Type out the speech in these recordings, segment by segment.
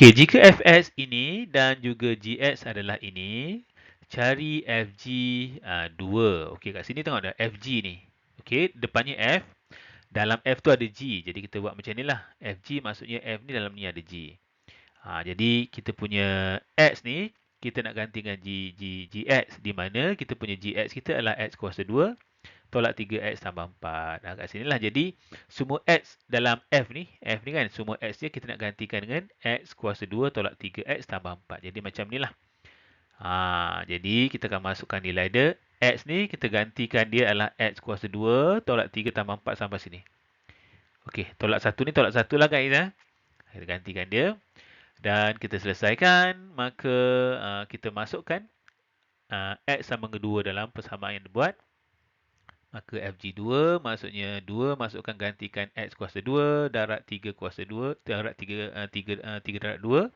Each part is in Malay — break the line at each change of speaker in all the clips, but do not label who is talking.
Okey, jika fx ini dan juga gx adalah ini, cari fg uh, 2. Okey, kat sini tengok ada fg ni. Okey, depannya f. Dalam f tu ada g. Jadi kita buat macam ni lah. fg maksudnya f ni dalam ni ada g. Ha, jadi kita punya x ni, kita nak gantikan g, g, gx. Di mana kita punya gx kita adalah x kuasa 2 tolak 3x tambah 4. Nah, kat sini lah. Jadi, semua x dalam f ni, f ni kan, semua x dia kita nak gantikan dengan x kuasa 2 tolak 3x tambah 4. Jadi, macam ni lah. Ha, jadi, kita akan masukkan nilai dia. x ni, kita gantikan dia adalah x kuasa 2 tolak 3 tambah 4 sampai sini. Okey, tolak 1 ni tolak 1 lah guys. Ha? Kita gantikan dia. Dan kita selesaikan. Maka, uh, kita masukkan uh, x sama dengan 2 dalam persamaan yang dibuat. Maka FG2 maksudnya 2 masukkan gantikan X kuasa 2 darat 3 kuasa 2 darat 3 uh, 3 uh, 3 darat 2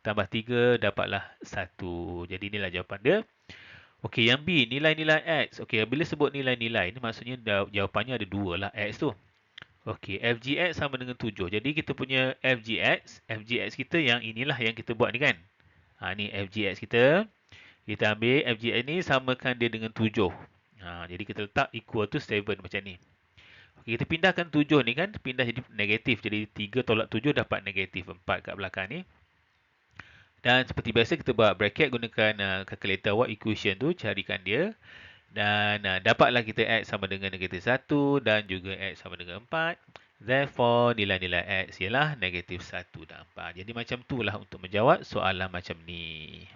tambah 3 dapatlah 1. Jadi inilah jawapan dia. Okey yang B nilai-nilai X. Okey bila sebut nilai-nilai ni maksudnya jawapannya ada 2 lah X tu. Okey FGX sama dengan 7. Jadi kita punya FGX, FGX kita yang inilah yang kita buat ni kan. Ha ni FGX kita. Kita ambil FGX ni samakan dia dengan 7. Ha, jadi kita letak equal to 7 macam ni. Okay, kita pindahkan 7 ni kan. Pindah jadi negatif. Jadi 3 tolak 7 dapat negatif 4 kat belakang ni. Dan seperti biasa kita buat bracket gunakan uh, calculator what equation tu. Carikan dia. Dan uh, dapatlah kita X sama dengan negatif 1 dan juga X sama dengan 4. Therefore nilai-nilai X ialah negatif 1 dan 4. Jadi macam tu lah untuk menjawab soalan macam ni.